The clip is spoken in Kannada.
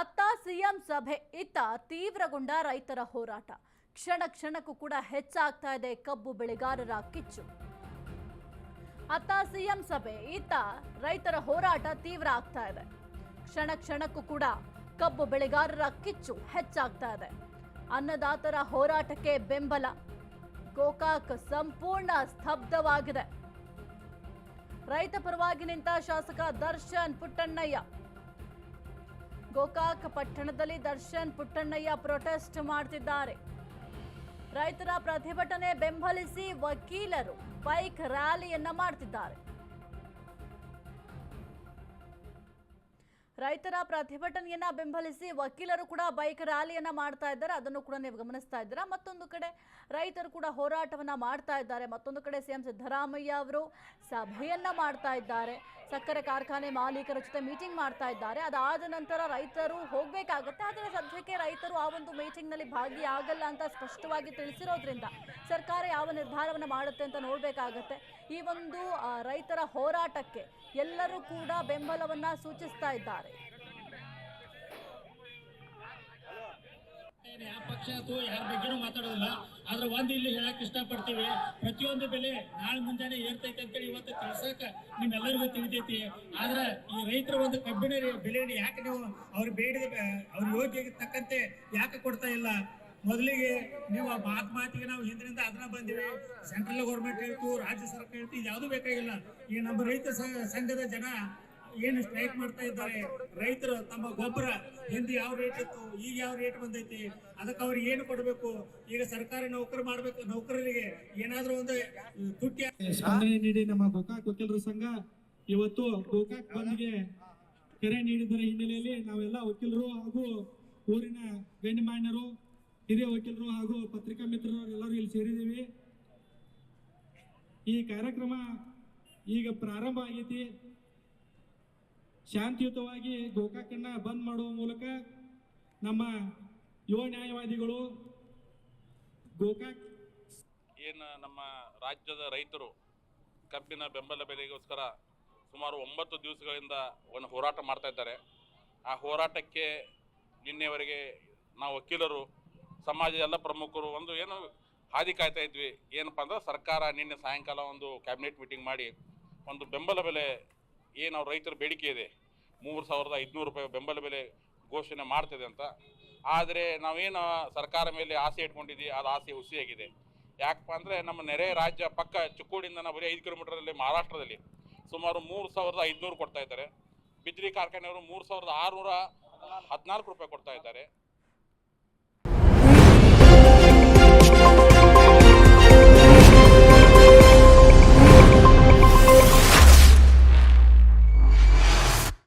ಅತ್ತ ಸಿಎಂ ಸಭೆ ಇತ್ತ ತೀವ್ರಗೊಂಡ ರೈತರ ಹೋರಾಟ. ಕ್ಷಣ ಕ್ಷಣಕ್ಕೂ ಕೂಡ ಹೆಚ್ಚಾಗ್ತಾ ಇದೆ ಕಬ್ಬು ಬೆಳೆಗಾರರ ಕಿಚ್ಚು. ಅತ್ತ ಸಿಎಂ ಸಭೆ ಇತ್ತ ರೈತರ ಹೋರಾಟ ತೀವ್ರ ಆಗ್ತಾ ಇದೆ. ಕ್ಷಣ ಕ್ಷಣಕ್ಕೂ ಕೂಡ ಕಬ್ಬು ಬೆಳೆಗಾರರ ಕಿಚ್ಚು ಹೆಚ್ಚಾಗ್ತಾ ಇದೆ. ಅನ್ನದಾತರ ಹೋರಾಟಕ್ಕೆ ಬೆಂಬಲ. ಗೋಕಾಕ್ ಸಂಪೂರ್ಣ ಸ್ತಬ್ಧವಾಗಿದೆ. ರೈತ ಪರವಾಗಿ ನಿಂತ ಶಾಸಕ ದರ್ಶನ್ ಪುಟ್ಟಣ್ಣಯ್ಯ. ಗೋಕಾಕ್ ಪಟ್ಟಣದಲ್ಲಿ ದರ್ಶನ್ ಪುಟ್ಟಣ್ಣಯ್ಯ ಪ್ರೊಟೆಸ್ಟ್ ಮಾಡ್ತಿದ್ದಾರೆ. ರೈತರ ಪ್ರತಿಭಟನೆ ಬೆಂಬಲಿಸಿ ವಕೀಲರು ಬೈಕ್ ರ್ಯಾಲಿಯನ್ನ ಮಾಡ್ತಿದ್ದಾರೆ. ರೈತರ ಪ್ರತಿಭಟನೆಯನ್ನ ಬೆಂಬಲಿಸಿ ವಕೀಲರು ಕೂಡ ಬೈಕ್ ರ್ಯಾಲಿಯನ್ನ ಮಾಡ್ತಾ ಇದ್ದಾರೆ. ಅದನ್ನು ಕೂಡ ನೀವು ಗಮನಿಸ್ತಾ ಇದ್ದೀರಾ? ಮತ್ತೊಂದು ಕಡೆ ರೈತರು ಕೂಡ ಹೋರಾಟವನ್ನ ಮಾಡ್ತಾ ಇದ್ದಾರೆ. ಮತ್ತೊಂದು ಕಡೆ ಸಿಎಂ ಸಿದ್ದರಾಮಯ್ಯ ಅವರು ಸಭೆಯನ್ನ ಮಾಡ್ತಾ ಇದ್ದಾರೆ. ಸಕ್ಕರೆ ಕಾರ್ಖಾನೆ ಮಾಲೀಕರ ಜೊತೆ ಮೀಟಿಂಗ್ ಮಾಡ್ತಾ ಇದ್ದಾರೆ. ಅದಾದ ನಂತರ ರೈತರು ಹೋಗ್ಬೇಕಾಗತ್ತೆ. ಆದರೆ ಸದ್ಯಕ್ಕೆ ರೈತರು ಆ ಒಂದು ಮೀಟಿಂಗ್ನಲ್ಲಿ ಭಾಗಿಯಾಗಲ್ಲ ಅಂತ ಸ್ಪಷ್ಟವಾಗಿ ತಿಳಿಸಿರೋದ್ರಿಂದ ಸರ್ಕಾರ ಯಾವ ನಿರ್ಧಾರವನ್ನ ಮಾಡುತ್ತೆ ಅಂತ ನೋಡ್ಬೇಕಾಗತ್ತೆ. ಈ ಒಂದು ರೈತರ ಹೋರಾಟಕ್ಕೆ ಎಲ್ಲರೂ ಕೂಡ ಬೆಂಬಲವನ್ನ ಸೂಚಿಸ್ತಾ ಇದ್ದಾರೆ. ಯಾವ ಪಕ್ಷ ಅಥವಾ ಯಾರ ಬಗ್ಗೆನೂ ಮಾತಾಡೋದಿಲ್ಲ. ಆದ್ರೆ ಒಂದ್ ಇಲ್ಲಿ ಹೇಳಕ್ ಇಷ್ಟಪಡ್ತೀವಿ. ಪ್ರತಿಯೊಂದು ಬೆಲೆ ನಾಳೆ ಮುಂಜಾನೆ ಏರ್ತೈತೆ ಅಂತೇಳಿ ಇವತ್ತು ತಿಳ್ಸಕ ನಿಮ್ಮೆಲ್ಲರಿಗೂ ತಿಳಿದೈತಿ ಆದ್ರೆ ಈ ರೈತರ ಒಂದು ಕಬ್ಬಿಣ ಬೆಲೆ ಯಾಕೆ ನೀವು ಅವ್ರು ಬೇಡಿದ, ಅವ್ರ ಯೋಗ್ಯಕ್ಕೆ ತಕ್ಕಂತೆ ಯಾಕೆ ಕೊಡ್ತಾ ಇಲ್ಲ? ಮೊದಲಿಗೆ ನೀವು ಮಾತ್ ಮಾತಿಗೆ ನಾವು ಹಿಂದಿನಿಂದ ಅದನ್ನ ಬಂದಿವಿ. ಸೆಂಟ್ರಲ್ ಗೌರ್ಮೆಂಟ್ ಹೇಳ್ತು, ರಾಜ್ಯ ಸರ್ಕಾರ ಹೇಳ್ತು, ಇದು ಯಾವುದು ಬೇಕಾಗಿಲ್ಲ. ಈ ನಮ್ಮ ರೈತ ಸಂಘದ ಜನ ಏನು ಸ್ಟ್ರೈಕ್ ಮಾಡ್ತಾ ಇದ್ದಾರೆ, ರೈತರು ತಮ್ಮ ಗೊಬ್ಬರ ಹಿಂದೆ ಯಾವ ರೇಟ್ ಇತ್ತು, ಈಗ ಯಾವ ರೇಟ್ ಬಂದೈತಿ, ಅದಕ್ಕೆ ಅವ್ರಿಗೆ ಏನು ಕೊಡಬೇಕು? ಈಗ ಸರ್ಕಾರಿ ನೌಕರಿ ಮಾಡ್ಬೇಕು, ನೌಕರರಿಗೆ ಏನಾದ್ರೂ ಒಂದು ತುಟ್ಟಿ ನೀಡಿ ನಮ್ಮ ಗೋಕಾಕ್ ವಕೀಲರ ಸಂಘ. ಇವತ್ತು ಗೋಕಾಕ್ ಬಂದ್ಗೆ ಕರೆ ನೀಡಿದ್ದರ ಹಿನ್ನೆಲೆಯಲ್ಲಿ ನಾವೆಲ್ಲ ವಕೀಲರು ಹಾಗೂ ಊರಿನ ಗಣ್ಯಮಾನ್ಯರು ಹಿರಿಯ ವಕೀಲರು ಹಾಗೂ ಪತ್ರಿಕಾ ಮಿತ್ರರು ಎಲ್ಲರೂ ಇಲ್ಲಿ ಸೇರಿದ್ದೀವಿ. ಈ ಕಾರ್ಯಕ್ರಮ ಈಗ ಪ್ರಾರಂಭ ಆಗೈತಿ. ಶಾಂತಿಯುತವಾಗಿ ಗೋಕಾಕಣ್ಣ ಬಂದ್ ಮಾಡುವ ಮೂಲಕ ನಮ್ಮ ಯುವ ನ್ಯಾಯವಾದಿಗಳು ಗೋಕಾಕ್ ಏನು ನಮ್ಮ ರಾಜ್ಯದ ರೈತರು ಕಬ್ಬಿನ ಬೆಂಬಲ ಬೆಲೆಗೋಸ್ಕರ ಸುಮಾರು ಒಂಬತ್ತು ದಿವಸಗಳಿಂದ ಒಂದು ಹೋರಾಟ ಮಾಡ್ತಾ ಇದ್ದಾರೆ. ಆ ಹೋರಾಟಕ್ಕೆ ನಿನ್ನೆವರೆಗೆ ನಾವು ವಕೀಲರು ಸಮಾಜದ ಎಲ್ಲ ಪ್ರಮುಖರು ಒಂದು ಏನು ಹಾದಿ ಕಾಯ್ತಾ ಇದ್ವಿ. ಏನಪ್ಪ ಅಂದ್ರೆ ಸರ್ಕಾರ ನಿನ್ನೆ ಸಾಯಂಕಾಲ ಒಂದು ಕ್ಯಾಬಿನೆಟ್ ಮೀಟಿಂಗ್ ಮಾಡಿ ಒಂದು ಬೆಂಬಲ ಬೆಲೆ ಏನು ರೈತರ ಬೇಡಿಕೆ ಇದೆ. ಮೂರು ಸಾವಿರದ ಐದುನೂರು ರೂಪಾಯಿ ಬೆಂಬಲ ಬೆಲೆ ಘೋಷಣೆ ಮಾಡ್ತಿದೆ ಅಂತ. ಆದರೆ ನಾವೇನು ಸರ್ಕಾರ ಮೇಲೆ ಆಸೆ ಇಟ್ಕೊಂಡಿದ್ವಿ. ಅದು ಆಸೆ ಹುಸಿಯಾಗಿದೆ. ಯಾಕಪ್ಪ ಅಂದರೆ ನಮ್ಮ ನೆರೆ ರಾಜ್ಯ ಪಕ್ಕ ಚಿಕ್ಕೋಡಿಯಿಂದ ನಾವು ಬರೀ ಐದು ಕಿಲೋಮೀಟರಲ್ಲಿ ಮಹಾರಾಷ್ಟ್ರದಲ್ಲಿ ಸುಮಾರು ಮೂರು ಸಾವಿರದ ಐದುನೂರು ಕೊಡ್ತಾ ಇದ್ದಾರೆ. ಬಿದ್ರಿ ಕಾರ್ಖಾನೆಯವರು ಮೂರು ಸಾವಿರದ ಆರುನೂರ ಹದಿನಾಲ್ಕು ರೂಪಾಯಿ ಕೊಡ್ತಾ ಇದ್ದಾರೆ.